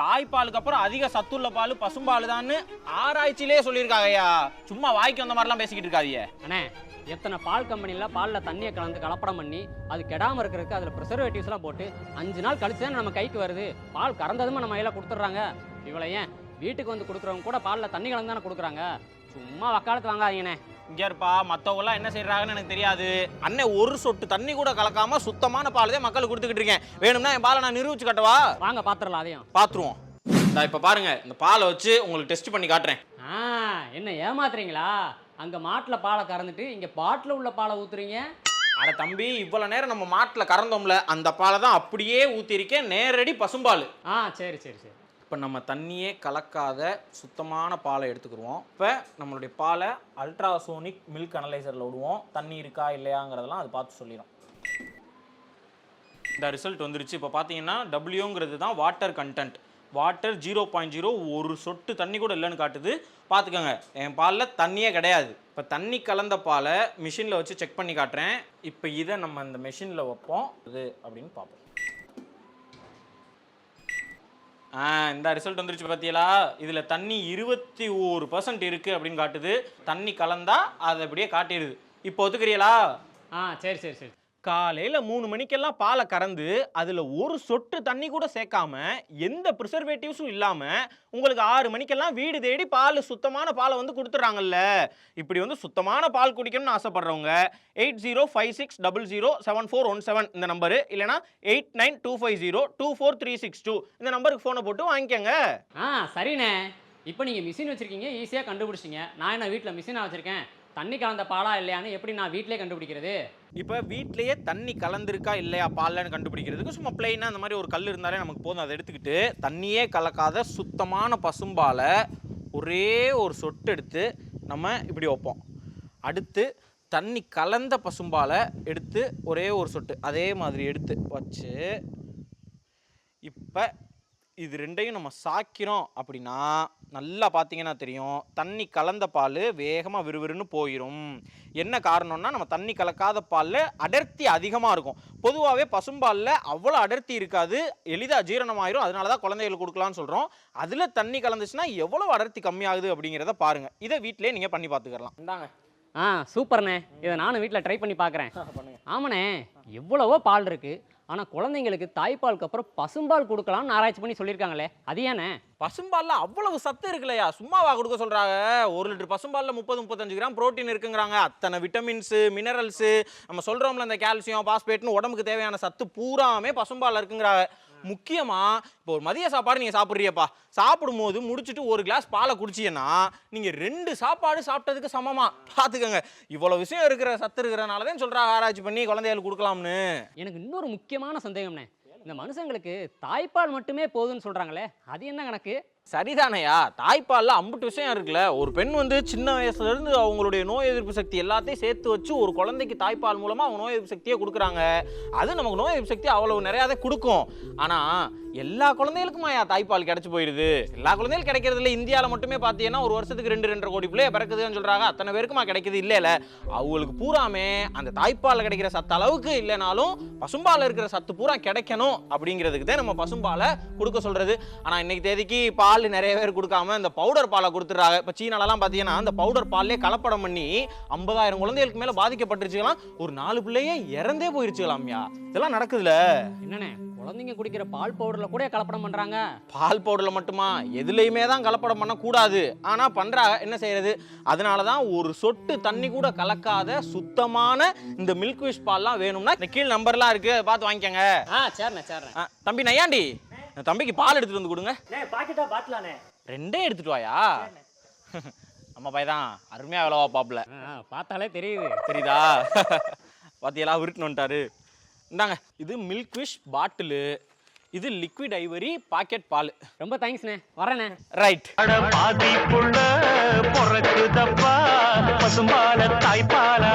தாய்ப்பாலுக்கு அப்புறம் அதிக சத்துள்ள பால் பசும்பால் தான் ஆராய்ச்சியிலே சொல்லியிருக்காங்கய்யா சும்மா வாய்க்கு வந்த மாதிரிலாம் பேசிக்கிட்டு இருக்காதியே அண்ணே எத்தனை பால் கம்பெனியில் பாலில் தண்ணியை கலந்து கலப்படம் பண்ணி அது கெடாமல் இருக்கிறதுக்கு அதில் ப்ரிசர்வேட்டிவ்ஸ்லாம் போட்டு அஞ்சு நாள் கழிச்சு தான் நம்ம கைக்கு வருது. பால் கறந்ததுமே நம்ம கையில் கொடுத்துட்றாங்க. இவ்வளோ ஏன் வீட்டுக்கு வந்து கொடுக்குறவங்க கூட பாலில் தண்ணி கலந்து தானே கொடுக்குறாங்க? சும்மா வக்காலத்து வாங்காதீங்கண்ணே. இங்க இருப்பா மத்தவங்கலாம் என்ன செய்யறாங்கன்னு எனக்கு தெரியாது. அண்ணன் ஒரு சொட்டு தண்ணி கூட கலக்காம சுத்தமான பால் தான் மக்களுக்கு கொடுத்துக்கிட்டு இருக்கேன். வேணும்னா என் பாலை நான் நிரூபிச்சு காட்டவா? வாங்க பாத்திரலாம் அதையும். பாத்துருவோம். நான் இப்ப பாருங்க இந்த பாலை வச்சு உங்களுக்கு டெஸ்ட் பண்ணி காட்டுறேன். ஆ என்ன ஏமாத்துறீங்களா? அங்கே மாட்டில் பாலை கறந்துட்டு இங்கே பாட்டில் உள்ள பாலை ஊற்றுறீங்க அட தம்பி இவ்வளவு நேரம் நம்ம மாட்டுல கறந்தோம்ல அந்த பாலை தான் அப்படியே ஊத்திருக்கேன் நேரடி பசும்பால். ஆ சரி சரி சரி. இப்போ நம்ம தண்ணியே கலக்காத சுத்தமான பாலை எடுத்துக்கிடுவோம் இப்போ நம்மளுடைய பாலை அல்ட்ராசோனிக் மில்க் அனலைசரில் விடுவோம். தண்ணி இருக்கா இல்லையாங்கிறதெல்லாம் அது பார்த்து சொல்லிடும் இந்த ரிசல்ட் வந்துருச்சு. இப்போ பார்த்தீங்கன்னா டபிள்யூங்கிறது தான் water content water zero point zero ஒரு சொட்டு தண்ணி கூட இல்லைன்னு காட்டுது. பார்த்துக்கோங்க என் பாலில் தண்ணியே கிடையாது. இப்போ தண்ணி கலந்த பாலை மிஷினில் வச்சு செக் பண்ணி காட்டுறேன். இப்போ இதை நம்ம இந்த மிஷினில் வைப்போம். இது அப்படின்னு பார்ப்போம். ஆ இந்த ரிசல்ட் வந்துருச்சு பார்த்தீங்களா இதில் தண்ணி இருபத்தி ஒரு பர்சன்ட் இருக்குது அப்படின்னு காட்டுது. தண்ணி கலந்தால் அதை அப்படியே காட்டிடுது இப்போ ஒத்துக்கிறீங்களா? ஆ சரி சரி சரி. காலையில் மூணு மணிக்கெல்லாம் பாலை கறந்து அதில் ஒரு சொட்டு தண்ணி கூட சேர்க்காம எந்த ப்ரிசர்வேட்டிவ்ஸும் இல்லாமல் உங்களுக்கு ஆறு மணிக்கெல்லாம் வீடு தேடி பால் சுத்தமான பாலை வந்து கொடுத்துட்றாங்கல்ல. இப்படி வந்து சுத்தமான பால் குடிக்கணும்னு ஆசைப்படுறவங்க eight zero five six double zero seven four one seven இந்த நம்பரு. இல்லைனா eight nine two five zero two four three six two இந்த நம்பருக்கு ஃபோனை போட்டு வாங்கிக்கோங்க. ஆ சரிண்ணே. இப்போ நீங்கள் மிஷின் வச்சுருக்கீங்க ஈஸியாக கண்டுபிடிச்சிங்க நான் என்ன வீட்டில் மிஷினாக வச்சுருக்கேன்? தண்ணி கலந்த பாலா இல்லையான்னு எப்படி நான் வீட்டிலே கண்டுபிடிக்கிறது? இப்போ வீட்லேயே தண்ணி கலந்திருக்கா இல்லையா பால்லன்னு கண்டுபிடிக்கிறதுக்கு சும்மா பிளெயினாக அந்த மாதிரி ஒரு கல் இருந்தாலே நமக்கு போதும். அதை எடுத்துக்கிட்டு தண்ணியே கலக்காத சுத்தமான பசும்பாலை ஒரே ஒரு சொட்டு எடுத்து நம்ம இப்படி வைப்போம். அடுத்து தண்ணி கலந்த பசும்பாலை எடுத்து ஒரே ஒரு சொட்டு அதே மாதிரி எடுத்து வச்சு இப்போ இது ரெண்டையும் நம்ம சாக்கிறோம் அப்படின்னா நல்லா பார்த்தீங்கன்னா தெரியும். தண்ணி கலந்த பால் வேகமாக விறுவிறுன்னு போயிடும் என்ன காரணம்னா நம்ம தண்ணி கலக்காத பாலில் அடர்த்தி அதிகமாக இருக்கும். பொதுவாகவே பசும்பாலில் அவ்வளோ அடர்த்தி இருக்காது. எளிதாக ஜீரணமாயிரும். அதனால தான் குழந்தைகளுக்கு கொடுக்கலாம்னு சொல்கிறோம் அதில் தண்ணி கலந்துச்சுன்னா எவ்வளோ அடர்த்தி கம்மியாகுது அப்படிங்கிறத பாருங்கள் இதை வீட்டிலே நீங்கள் பண்ணி பார்த்துக்கலாம். இந்தாங்க. ஆ சூப்பர்ண்ணே. இதை நானும் வீட்டில் ட்ரை பண்ணி பார்க்குறேன். ஆமாண்ணே. எவ்வளவோ பால் இருக்குது ஆனால் குழந்தைங்களுக்கு தாய்ப்பாலுக்கு அப்புறம் பசும்பால் கொடுக்கலாம்னு ஆராய்ச்சி பண்ணி சொல்லியிருக்காங்களே அது ஏனே பசும்பாலில் அவ்வளவு சத்து இருக்குல்லையா? சும்மாவா கொடுக்க சொல்கிறாங்க ஒரு லிட்டர் பசும்பாலில் முப்பது முப்பத்தஞ்சு கிராம் புரோட்டீன் இருக்குங்கிறாங்க. அத்தனை விட்டமின்ஸு மினரல்ஸு நம்ம சொல்கிறோம்ல இந்த கால்சியம் பாஸ்பேட்னு உடம்புக்கு தேவையான சத்து பூராமே பசும்பாலில் இருக்குங்கிறாங்க. முக்கியமாக இப்போ ஒரு மதிய சாப்பாடு நீங்கள் சாப்பிட்றியப்பா சாப்பிடும்போது முடிச்சுட்டு ஒரு கிளாஸ் பாலை குடிச்சீங்கன்னா நீங்கள் ரெண்டு சாப்பாடு சாப்பிட்டதுக்கு சமமாக பார்த்துக்கோங்க இவ்வளோ விஷயம் இருக்கிற சத்து இருக்கிறனால தான் சொல்கிறாங்க ஆராய்ச்சி பண்ணி குழந்தைகளுக்கு கொடுக்கலாம்னு. எனக்கு இன்னொரு முக்கியமான சந்தேகம்ண்ணே. இந்த மனுஷங்களுக்கு தாய்ப்பால் மட்டுமே போதும்னு சொல்கிறாங்களே அது என்ன கணக்கு? சரிதானையா? தாய்ப்பால்ல அம்புட்டு விஷயம் இருக்குல்ல. ஒரு பெண் வந்து சின்ன வயசுல இருந்து அவங்களுடைய நோய் எதிர்ப்பு சக்தி எல்லாத்தையும் சேர்த்து வச்சு ஒரு குழந்தைக்கு தாய்ப்பால் மூலமா அவங்க நோய் எதிர்ப்பு சக்தியை கொடுக்குறாங்க. அது நமக்கு நோய் எதிர்ப்பு சக்தி அவ்வளவு நிறையாவே கொடுக்கும். ஆனா எல்லா குழந்தைகளுக்குமாயா தாய்ப்பால் கிடைச்சி போயிடுது எல்லா குழந்தைகள் கிடைக்கிறது இல்லை. இந்தியாவில் மட்டுமே பார்த்தீங்கன்னா ஒரு வருஷத்துக்கு ரெண்டு ரெண்டரை கோடி பிள்ளைய பிறக்குதுன்னு சொல்றாங்க. அத்தனை பேருக்குமா கிடைக்குது? இல்லைல்ல அவங்களுக்கு பூராமே அந்த தாய்ப்பாலில் கிடைக்கிற சத்து அளவுக்கு இல்லைனாலும் பசும்பாலில் இருக்கிற சத்து பூரா கிடைக்கணும் அப்படிங்கிறதுக்கு தான் நம்ம பசும்பாலை கொடுக்க சொல்றது. ஆனால் இன்னைக்கு தேதிக்கு பால் நிறைய பேர் கொடுக்காம இந்த பவுடர் பாலை கொடுத்துட்றாங்க. இப்போ சீனாலலாம் பார்த்தீங்கன்னா அந்த பவுடர் பால்லே கலப்படம் பண்ணி ஐம்பதாயிரம் குழந்தைகளுக்கு மேலே பாதிக்கப்பட்டுருச்சுக்கலாம் ஒரு நாலு பிள்ளையே இறந்தே போயிருச்சுக்கலாம்யா இதெல்லாம் நடக்குதுல்ல என்னண்ணே? குழந்தைங்க குடிக்கிற பால் பவுடரில் கூட கலப்படம் பண்ணுறாங்க பால் பவுடரில் மட்டுமா? எதுலையுமே தான் கலப்படம் பண்ணக்கூடாது ஆனால் பண்ணுறாங்க என்ன செய்யறது? அதனால தான் ஒரு சொட்டு தண்ணி கூட கலக்காத சுத்தமான இந்த மில்க் விஷ் பால்லாம் வேணும்னா இந்த கீழ் நம்பர்லாம் இருக்கு. பார்த்து வாங்கிக்கோங்க. ஆ சரிண்ணே சரிண்ணே தம்பி நையாண்டி தம்பிக்கு பால் எடுத்துட்டு வந்து கொடுங்க. பாக்கெட்டா பாட்டிலானே ரெண்டே எடுத்துட்டு வாயா? நம்ம பையன் தான். அருமையாக பாப்புல. ஆ பார்த்தாலே தெரியுது. தெரியுதா? பாத்தியெல்லாம் உருட்டுன்னு வந்துட்டாரு. இந்தாங்க இது மில்க் விஷ் பாட்டிலு இது லிக்விட் ஐவரி பாக்கெட் பால். ரொம்ப தேங்க்ஸ்ண்ணே வரேண்ணே. ரைட் பசும்பால தாய்ப்பாலா